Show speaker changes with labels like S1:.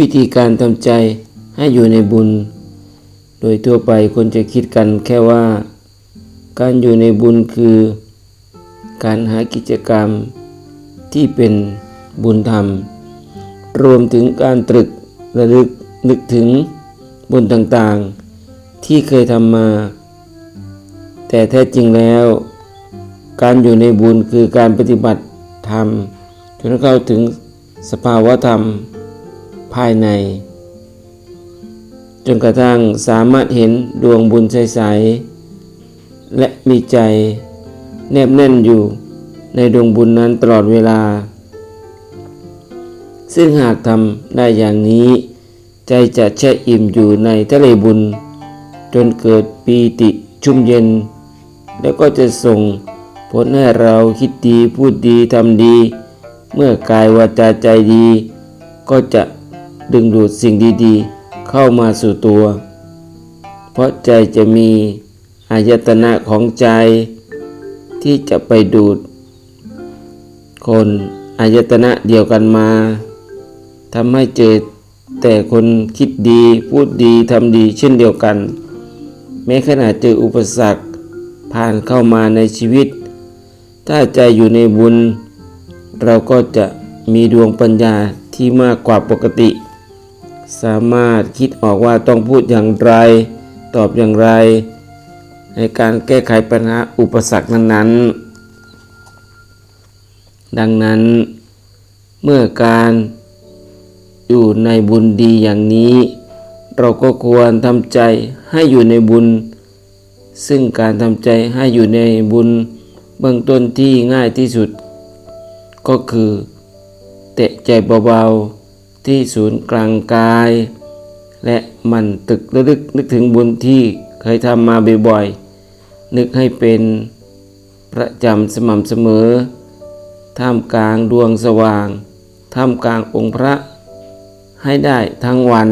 S1: วิธีการทำใจให้อยู่ในบุญ โดยทั่วไปคนจะคิดกันแค่ว่า การอยู่ในบุญคือ การหากิจกรรมที่เป็นบุญธรรม รวมถึงการตรึกระลึกนึกถึงบุญต่างๆ ที่เคยทำมา แต่แท้จริงแล้ว การอยู่ในบุญคือการปฏิบัติธรรมจนเข้าถึงสภาวะธรรม ภายใน จนกระทั่งสามารถเห็นดวงบุญใสๆและมีใจแนบแน่นอยู่ในดวงบุญนั้นตลอดเวลา ซึ่งหากทำได้อย่างนี้ ใจจะแช่อิ่มอยู่ในทะเลบุญ จนเกิดปีติชุ่มเย็น แล้วก็จะส่งผลให้เราคิดดีพูดดีทำดี เมื่อกายวาจาใจดี ก็จะ ดึงดูดสิ่งดีๆ เข้ามาสู่ตัว เพราะใจจะมีอายตนะของใจ ที่จะไปดูด คนอายตนะเดียวกันมาทำให้เจอแต่คนคิดดีพูดดีทำดีเช่นเดียวกัน แม้ขณะเจออุปสรรคผ่านเข้ามาในชีวิต ถ้าใจอยู่ในบุญ เราก็จะมีดวงปัญญาที่มากกว่าปกติ สามารถคิดออกว่าต้องพูดอย่างไร ตอบอย่างไร ในการแก้ไขปัญหาอุปสรรคนั้นๆ ดังนั้น เมื่อการอยู่ในบุญดีอย่างนี้ เราก็ควรทำใจให้อยู่ในบุญ ซึ่งการทำใจให้อยู่ในบุญเบื้องต้นที่ง่ายที่สุด ก็คือ เตะใจเบาๆ ที่ศูนย์กลางกาย และมันตึกระลึกนึกถึงบุญที่เคยทำมาบ่อยๆ นึกให้เป็นประจำสม่ำเสมอ ท่ามกลางดวงสว่าง ท่ามกลางองค์พระให้ได้ทั้งวัน